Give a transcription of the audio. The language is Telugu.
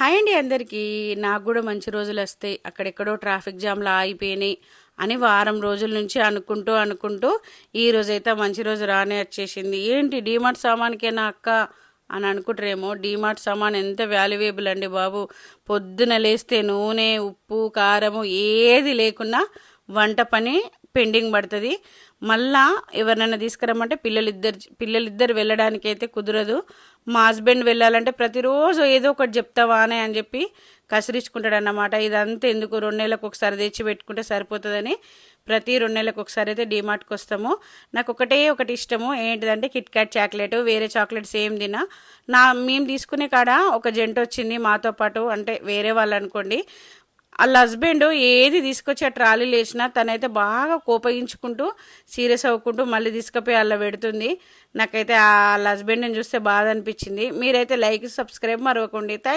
హాయ్ అండి అందరికీ. నాకు కూడా మంచి రోజులు వస్తాయి. అక్కడెక్కడో ట్రాఫిక్ జామ్లో ఆగిపోయినాయి అని వారం రోజుల నుంచి అనుకుంటూ అనుకుంటూ ఈ రోజైతే మంచి రోజు రానే వచ్చేసింది. ఏంటి డీమార్ట్ సామాన్కేనా అక్క అని అనుకుంటారేమో. డీమార్ట్ సామాన్ ఎంత వాల్యుయేబుల్ అండి బాబు. పొద్దున లేస్తే నూనె ఉప్పు కారము ఏది లేకున్నా వంట పని పెండింగ్ పడుతుంది. మళ్ళా ఎవరినైనా తీసుకురమ్మంటే పిల్లలిద్దరు పిల్లలిద్దరు వెళ్ళడానికి అయితే కుదరదు. మా హస్బెండ్ వెళ్ళాలంటే ప్రతిరోజు ఏదో ఒకటి చెప్తావా అని చెప్పి కసిరించుకుంటాడు అన్నమాట ఇదంతా ఎందుకు రెండు నెలలకు ఒకసారి తెచ్చి పెట్టుకుంటే సరిపోతుందని ప్రతి రెండు నెలలకు ఒకసారి అయితే డీమార్ట్కి వస్తాము. నాకు ఒకటే ఒకటి ఇష్టము. ఏంటిదంటే కిట్ క్యాట్ చాక్లెట్ వేరే చాక్లెట్స్ ఏం తినా నా మేము తీసుకునే కాడ ఒక జంట వచ్చింది మాతో పాటు అంటే వేరే వాళ్ళు అనుకోండి. వాళ్ళ హస్బెండ్ ఏది తీసుకొచ్చి ఆ ట్రాలీలు వేసినా తనైతే బాగా కోపగించుకుంటూ సీరియస్ అవ్వకుంటూ మళ్ళీ తీసుకుపోయి అలా పెడుతుంది. నాకైతే వాళ్ళ హస్బెండ్ని చూస్తే బాధ అనిపించింది. మీరైతే లైక్ సబ్స్క్రైబ్ మరవకండి. థ్యాంక్